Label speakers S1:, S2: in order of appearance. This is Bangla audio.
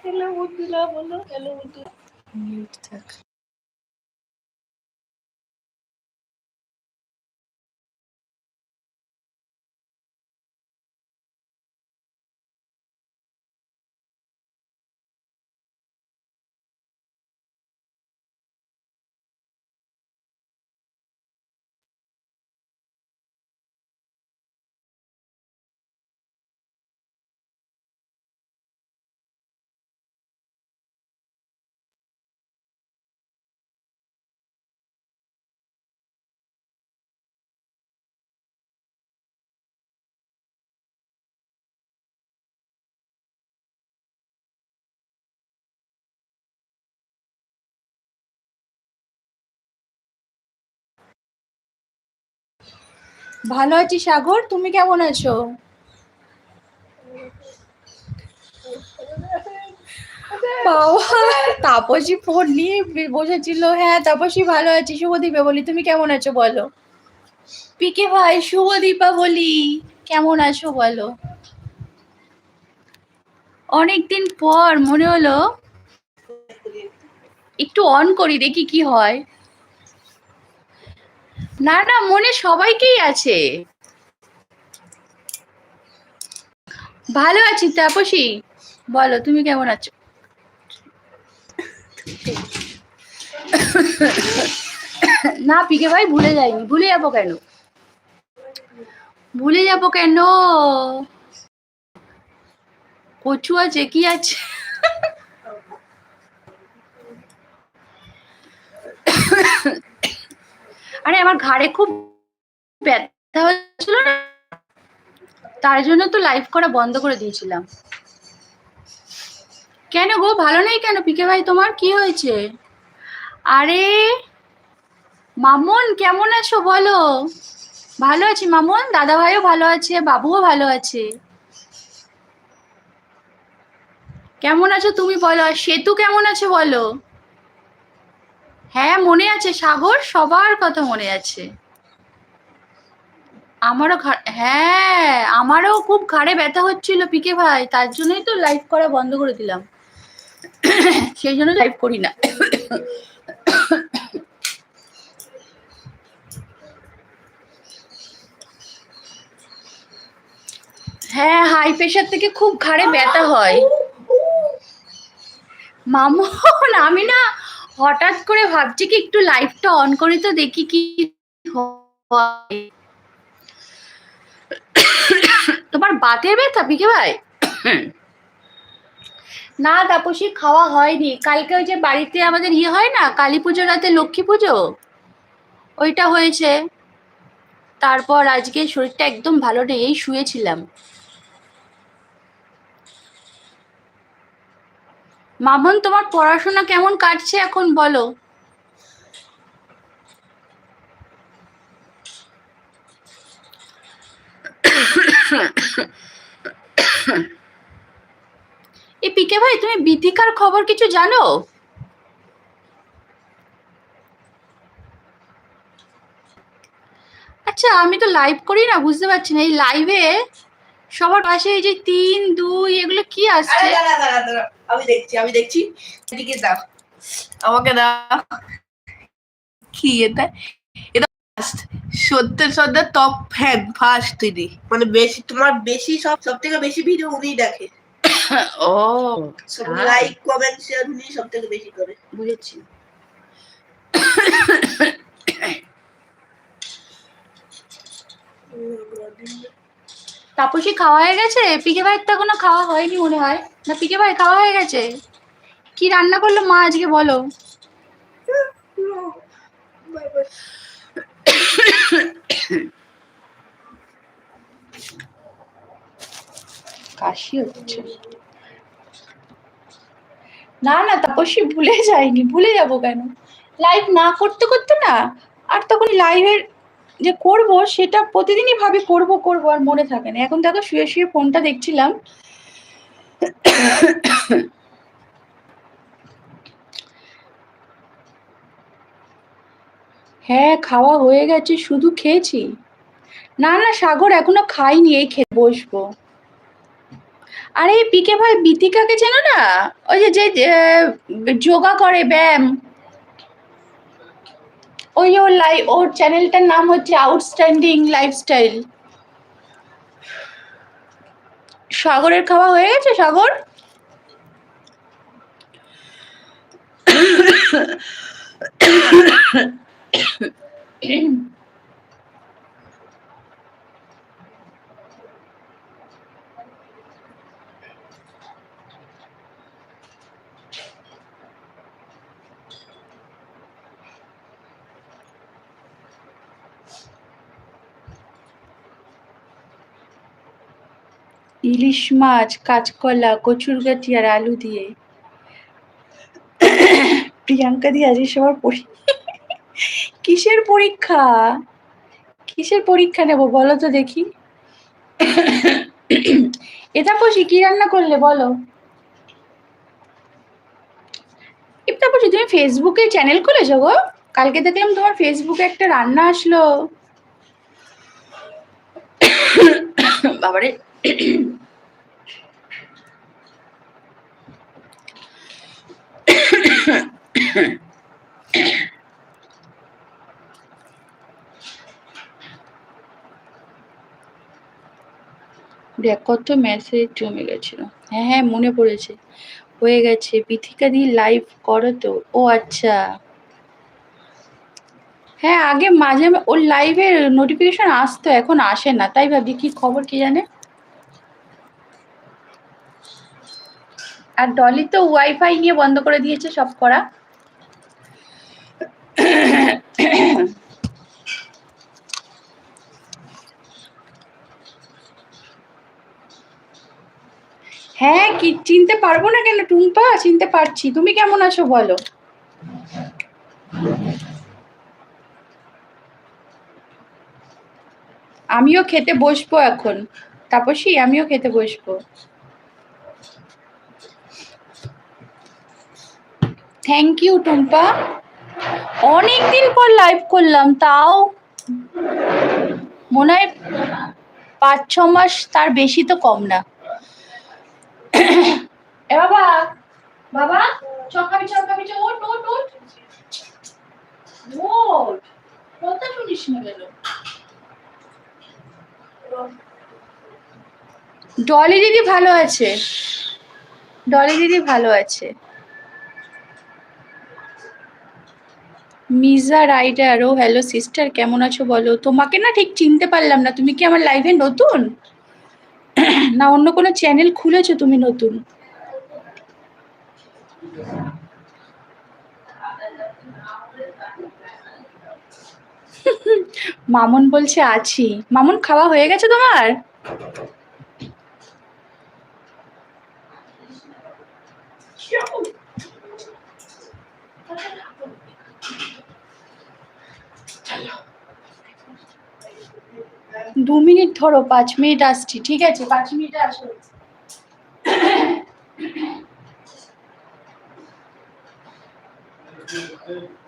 S1: হ্যালো বন্ধুরা বলো হ্যালো বন্ধুরা
S2: মিউট থাক ভালো আছি, সাগর। তুমি কেমন আছো? তাপসী ফোন নিয়ে বসেছিল। হ্যাঁ তাপসী ভালো আছি, শুভদীপা বলি। তুমি কেমন আছো বলো? পিকে ভাই, শুভদীপা বলি। কেমন আছো বলো? অনেকদিন পর, মনে হলো একটু অন করি, দেখি কি হয়। না না, মনে সবাইকেই আছে। ভালো আছি তাপসী, বলো, তুমি কেমন আছো? না, পিকে ভাই, ভুলে যাইনি। ভুলে যাব কেন? ভুলে যাব কেন? কচু আছে, কি আছে? আরে আমার ঘাড়ে খুব ব্যথা হচ্ছিল তার জন্য তো লাইভ করা বন্ধ করে দিয়েছিলাম। কেন গো? ভালো নেই কেন? পিকে ভাই, তোমার কি হয়েছে? আরে, মামুন, কেমন আছো বলো? ভালো আছি মামুন? দাদা ভাইও ভালো আছে, বাবুও ভালো আছে। কেমন আছো তুমি বলো? আর সেতু কেমন আছে বলো? হ্যাঁ মনে আছে। সাগর, সবার কথা মনে আছে। আমারও হ্যাঁ আমারও খুব ঘাড়ে ব্যথা হচ্ছিল পিকে ভাই। তার জন্যই তো লাইভ করা বন্ধ করে দিলাম। সেই জন্য লাইভ করি না। হ্যাঁ হাই প্রেশার থেকে খুব ঘাড়ে ব্যথা হয়। মামুন, আমি না হঠাৎ করে ভাবছি কি একটু লাইভটা অন করে তো দেখি কি হয়। তোমার বাতের ব্যথা পিকে ভাই? না তাপসী খাওয়া হয়নি। কালকে ওই যে বাড়িতে আমাদের ইয়ে হয় না, কালী পুজো, রাতে লক্ষ্মী পুজো? ওইটা হয়েছে। তারপর আজকে শরীরটা একদম ভালো নেই, এই শুয়েছিলাম। মামন, তোমার পড়াশোনা কেমন কাটছে এখন বলো? এই পিকে ভাই, তুমি বিথিকার খবর কিছু জানো? আচ্ছা আমি তো লাইভ করি না, বুঝতে পারছি না। এই লাইভে সবার পাশে এই যে তিন দুই এগুলো কি আসছে?
S1: আরে দাঁড়া দাঁড়া দাঁড়া। আমি দেখছি আমি দেখছি। এদিকে দাও আমাকে দাও। কি এটা? এটা ফার্স্ট সত্য সত্য টপ ফ্যান ফার্স্ট তিনি। মানে বেশি তোমার বেশি সব সব থেকে বেশি ভিডিও উনি দেখে।
S2: ও?
S1: লাইক কমেন্ট শেয়ার উনি সব থেকে বেশি করে।
S2: বুঝেছি। তাপসী খাওয়া হয়ে গেছে? পিকে ভাইয়ের তো এখনও খাওয়া হয়নি মনে হয়। না, পিকে ভাই খাওয়া হয়ে গেছে? কি রান্না করল মা আজকে বলো। কাশি হচ্ছে। না না, তাপসী ভুলে যায়নি। ভুলে যাব কেন? লাইভ না করতে করতে না, আর তখন লাইভের যে করব সেটা প্রতিদিনই ভাবি করব করব আর মনে থাকে না। এখন দেখো শুয়ে শুয়ে ফোনটা দেখছিলাম। হ্যাঁ খাওয়া হয়ে গেছে, শুধু খেয়েছি। না না, সাগর এখনও খাইনি, এই খেয়ে বসবো। আরে পিকে ভাই, বিতিকাকে চেনো না? ওই যে, যোগা করে, ব্যায়াম। ওই ওর লাই ওর চ্যানেলটার নাম হচ্ছে আউটস্ট্যান্ডিং লাইফস্টাইল সাগরের খাওয়া হয়ে গেছে সাগর ইলিশ মাছ, কাঁচকলা কচুর কচুরগাঠি আর আলু দিয়ে। প্রিয়াঙ্কা দি আজকে সবার কিসের পরীক্ষা? কিসের পরীক্ষা নেব বলো তো দেখি। এটা পশি কি রান্না করলে বলো? তুমি ফেসবুকে চ্যানেল খুলেছো গো? কালকে দেখলাম তোমার ফেসবুকে একটা রান্না আসলো। বাবারে দেখ, কত মেসেজ জমে গেছিল। হ্যাঁ হ্যাঁ মনে পড়েছে। হয়ে গেছে। বিথিকা দি লাইভ করো তো ও আচ্ছা। হ্যাঁ আগে মাঝে ওর লাইভের নোটিফিকেশন আসতো, এখন আসে না। তাই ভাবি কি খবর কি জানে? আর ডলি তো ওয়াইফাই নিয়ে বন্ধ করে দিয়েছে, সব করা। হ্যাঁ কি, চিনতে পারব না কেন টুম্পা? চিনতে পারছি। তুমি কেমন আছো বলো? আমিও খেতে বসবো এখন তাপসী আমিও খেতে বসবো থ্যাংক ইউ টুম্পা অনেকদিন পর লাইভ করলাম তাও মনে হয় পাঁচ ছ মাস তার বেশি তো কম না এ বাবা বাবা চকাবি চকাবি ওট ওট ওট ওট শুনিস না ডলি দিদি ভালো আছে। ডলি দিদি ভালো আছে। মিজা রাইডার, ও হ্যালো সিস্টার কেমন আছো বলো? তোমাকে না ঠিক চিনতে পারলাম না, তুমি কি আমার লাইভে নতুন? না, অন্য কোনো চ্যানেল খুলেছো তুমি নতুন? মামুন বলছে, আছি। মামুন, খাওয়া হয়ে গেছে তোমার? দু মিনিট ধরো, পাঁচ মিনিট আসছি, ঠিক আছে? পাঁচ মিনিট আসো। Thank you.